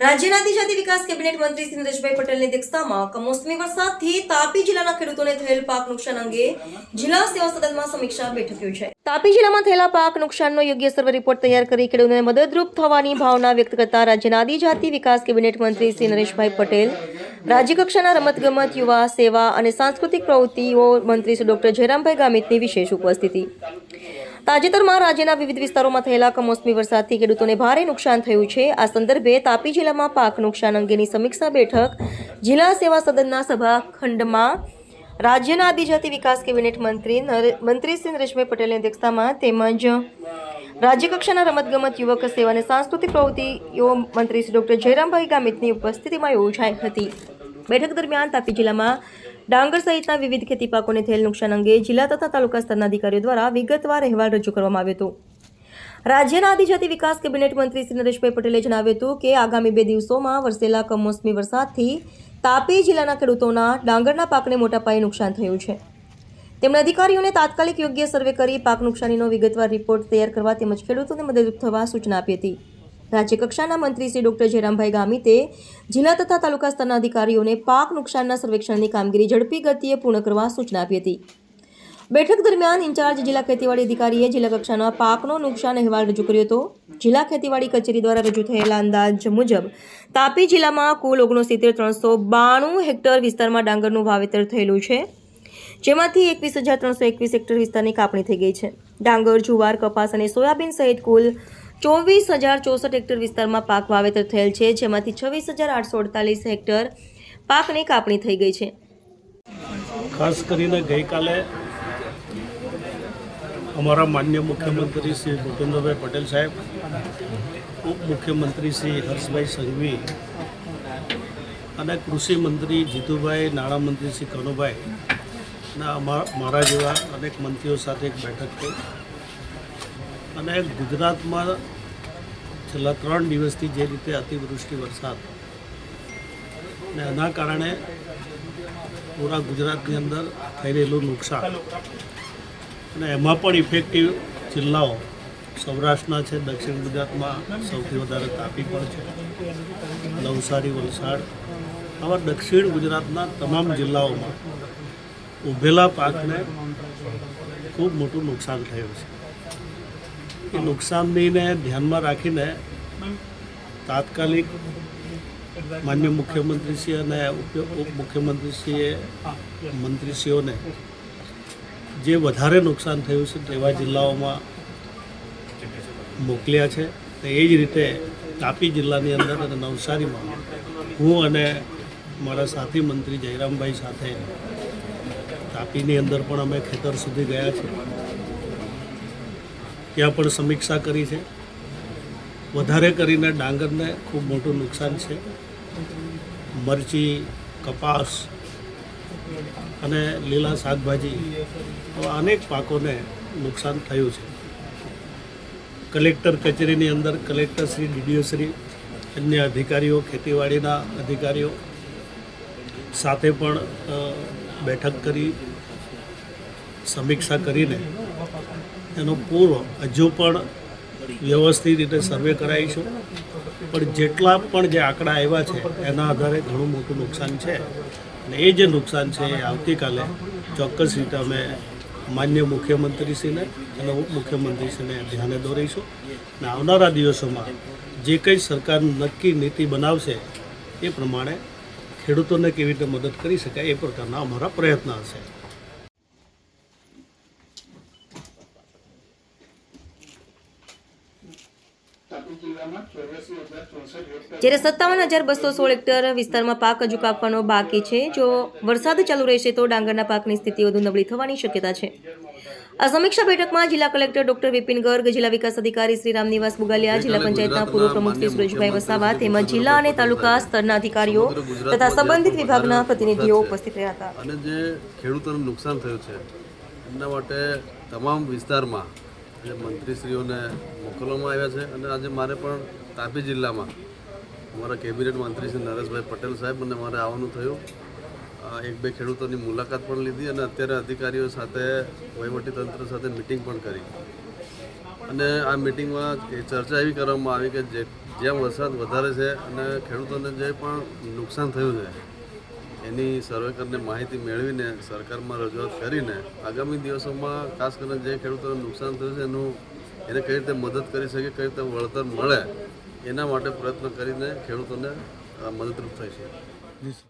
રાજ્યના આદિજાતિ વિકાસ કેબિનેટ મંત્રી શ્રી નરેશભાઈ પટેલની અધ્યક્ષતામાં કમોસમી વરસાદથી તાપી જિલ્લાના ખેડૂતોને થયેલ પાક નુકસાન અંગે જિલ્લા સેવા સદનમાં સમીક્ષા બેઠક યોજાઈ તાપી જિલ્લામાં થયેલા પાક નુકસાનનો યોગ્ય સર્વે રિપોર્ટ તૈયાર કરી ખેડૂતોને મદદરૂપ થવાની ભાવના વ્યક્ત કરતા રાજ્યના આદિજાતિ વિકાસ કેબિનેટ મંત્રી શ્રી નરેશભાઈ પટેલ, રાજ્યકક્ષાના રમતગમત, યુવા સેવા અને સાંસ્કૃતિક પ્રવૃત્તિઓ મંત્રી શ્રી ડોક્ટર જયરામભાઈ ગામિતની વિશેષ ઉપસ્થિતિ. તાજેતરમાં રાજ્યના વિવિધ વિસ્તારોમાં થયેલા કમોસમી વરસાદથી ખેડૂતોને ભારે નુકસાન થયું છે. આ સંદર્ભે તાપી જિલ્લામાં પાક નુકસાન અંગેની સમીક્ષા બેઠક જિલ્લા સેવા સદનના સભાખંડમાં રાજ્યના આદિજાતિ વિકાસ કેબિનેટ મંત્રી મંત્રી શ્રી નરેશભાઈ પટેલની અધ્યક્ષતામાં તેમજ રાજ્યકક્ષાના રમતગમત યુવક સેવા અને સાંસ્કૃતિક પ્રવૃત્તિઓ મંત્રી શ્રી ડોક્ટર જયરામભાઈ ગામિતની ઉપસ્થિતિમાં યોજાઈ હતી. બેઠક દરમિયાન તાપી જિલ્લામાં ડાંગર સહિતના વિવિધ ખેતી પાકોને થયેલ નુકસાન અંગે જિલ્લા તથા તાલુકા સ્તરના અધિકારીઓ દ્વારા વિગતવાર અહેવાલ રજૂ કરવામાં આવ્યો હતો. રાજ્યના આદિજાતિ વિકાસ કેબિનેટ મંત્રી શ્રી નરેશભાઈ પટેલે જણાવ્યું હતું કે આગામી બે દિવસોમાં વરસેલા કમોસમી વરસાદથી તાપી જિલ્લાના ખેડૂતોના ડાંગરના પાકને મોટા પાયે નુકસાન થયું છે. તેમણે અધિકારીઓને તાત્કાલિક યોગ્ય સર્વે કરી પાક નુકસાનીનો વિગતવાર રિપોર્ટ તૈયાર કરવા તેમજ ખેડૂતોને મદદરૂપ થવા સૂચના આપી હતી. રાજ્યકક્ષાના મંત્રી શ્રી ડોક્ટર જયરામભાઈ ગામિતે જિલ્લા તથા તાલુકા સ્તરના અધિકારીઓને પાક નુકસાનના સર્વેક્ષણની કામગીરી ઝડપી ગતિએ પૂર્ણ કરવા સૂચના આપી હતી. બેઠક દરમિયાન ઇન્ચાર્જ જિલ્લા ખેતીવાડી અધિકારીએ જિલ્લા કક્ષાના પાકનો નુકસાન અહેવાલ રજૂ કર્યો હતો. જિલ્લા ખેતીવાડી કચેરી દ્વારા રજૂ થયેલા અંદાજ મુજબ, તાપી જિલ્લામાં કુલ ઓગણસિત્તેર ત્રણસો બાણું હેક્ટર વિસ્તારમાં ડાંગરનું વાવેતર થયેલું છે, જેમાંથી એકવીસ હજાર ત્રણસો એકવીસ હેક્ટર વિસ્તારની કાપણી થઈ ગઈ છે. ડાંગર, જુવાર, કપાસ અને સોયાબીન સહિત કુલ ચોવીસ હજાર ચોસઠ હેક્ટર વિસ્તારમાં પાક વાવેતર થયેલ છે, જેમાંથી છવ્વીસ હજાર આઠસો અડતાલીસ હેક્ટર પાકની કાપણી થઈ ગઈ છે. ખાસ કરીને ગઈકાલે અમારા માન્ય મુખ્યમંત્રી શ્રી ભૂપેન્દ્રભાઈ પટેલ સાહેબ ઉપ મુખ્યમંત્રી શ્રી હર્ષભાઈ સંઘવી અને કૃષિ મંત્રી જીતુભાઈ નાણામંત્રી શ્રી કનુભાઈ ના મારા જેવા અનેક મંત્રીઓ સાથે એક બેઠક થઈ. અને ગુજરાતમાં છેલ્લા ત્રણ દિવસથી જે રીતે અતિવૃષ્ટિ વરસાદ ને એના કારણે પૂરા ગુજરાતની અંદર થઈ રહેલું નુકસાન. અને એમાં પણ ઇફેક્ટિવ જિલ્લાઓ સૌરાષ્ટ્રના છે, દક્ષિણ ગુજરાતમાં સૌથી વધારે તાપી પણ છે. નવસારી, વલસાડ આવા દક્ષિણ ગુજરાતના તમામ જિલ્લાઓમાં ઊભેલા પાકને ખૂબ મોટું નુકસાન થયું છે. એ નુકસાનનીને ધ્યાનમાં રાખીને તાત્કાલિક માન્ય મુખ્યમંત્રીશ્રી અને ઉપ મુખ્યમંત્રીશ્રીએ મંત્રીશ્રીઓને જે વધારે નુકસાન થયું છે તેવા જિલ્લાઓમાં મોકલ્યા છે તો એ જ રીતે તાપી જિલ્લાની અંદર અને નવસારીમાં હું અને મારા સાથી મંત્રી જયરામભાઈ સાથે તાપીની અંદર પણ અમે ખેતર સુધી ગયા છે ત્યાં પણ સમીક્ષા કરી છે. વધારે કરીને ડાંગરને ખૂબ મોટું નુકસાન છે. મરચી, કપાસ અને લીલા શાકભાજી આવા અનેક પાકોને નુકસાન થયું છે. કલેક્ટર કચેરીની અંદર કલેક્ટર શ્રી ડીડીઓશ્રી અન્ય અધિકારીઓ, ખેતીવાડીના અધિકારીઓ સાથે પણ બેઠક કરી, સમીક્ષા કરીને એનો પૂર્વ હજુ પણ વ્યવસ્થિત રીતે સર્વે કરાવીશું. પણ જેટલા પણ જે આંકડા આવ્યા છે, એના આધારે ઘણું મોટું નુકસાન છે. અને એ જે નુકસાન છે, એ આવતીકાલે ચોક્કસ રીતે અમે માન્ય મુખ્યમંત્રીશ્રીને અને ઉપમુખ્યમંત્રીશ્રીને ધ્યાને દોરીશું. અને આવનારા દિવસોમાં જે કંઈ સરકાર નક્કી નીતિ બનાવશે, એ પ્રમાણે ખેડૂતોને કેવી રીતે મદદ કરી શકાય, એ પ્રકારના અમારા પ્રયત્ન હશે. જ્યારે સત્તાવન હજાર બસો સોળ હેક્ટર વિસ્તારમાં પાક હજુ કાપવાનો બાકી છે જો વરસાદ ચાલુ રહેશે તો ડાંગરના પાકની સ્થિતિ વધુ નબળી થવાની શક્યતા છે. આ સમીક્ષા બેઠકમાં જિલ્લા કલેક્ટર ડોક્ટર વિપિન ગર્ગ જિલ્લા વિકાસ અધિકારી શ્રી રામનિવાસ બુગાલિયા જિલ્લા પંચાયતના પૂર્વ પ્રમુખ શ્રી સુરેશભાઈ વસાવા તેમજ જિલ્લા અને તાલુકા સ્તરના અધિકારીઓ તથા સંબંધિત વિભાગના પ્રતિનિધિઓ ઉપસ્થિત રહ્યા હતા. અને જે ખેડૂતોને નુકસાન થયું છે એમના માટે તમામ વિસ્તારમાં જે મંત્રીશ્રીઓને મોકલવામાં આવ્યા છે અને આજે મારે પણ તાપી જિલ્લામાં અમારા કેબિનેટ મંત્રી શ્રી નરેશભાઈ પટેલ સાહેબ અને મારે આવવાનું થયું. એક બે ખેડૂતોની મુલાકાત પણ લીધી અને અત્યારે અધિકારીઓ સાથે વહીવટીતંત્ર સાથે મિટિંગ પણ કરી. અને આ મિટિંગમાં ચર્ચા એવી કરવામાં આવી કે જે, જ્યાં વરસાદ વધારે છે અને ખેડૂતોને જે પણ નુકસાન થયું છે એની સર્વે કરીને માહિતી મેળવીને સરકારમાં રજૂઆત કરીને આગામી દિવસોમાં ખાસ કરીને જે ખેડૂતોને નુકસાન થયું છે એનું એને કઈ રીતે મદદ કરી શકે, કઈ રીતે વળતર મળે, એના માટે પ્રયત્ન કરીને ખેડૂતોને મદદરૂપ થઈ થઈશું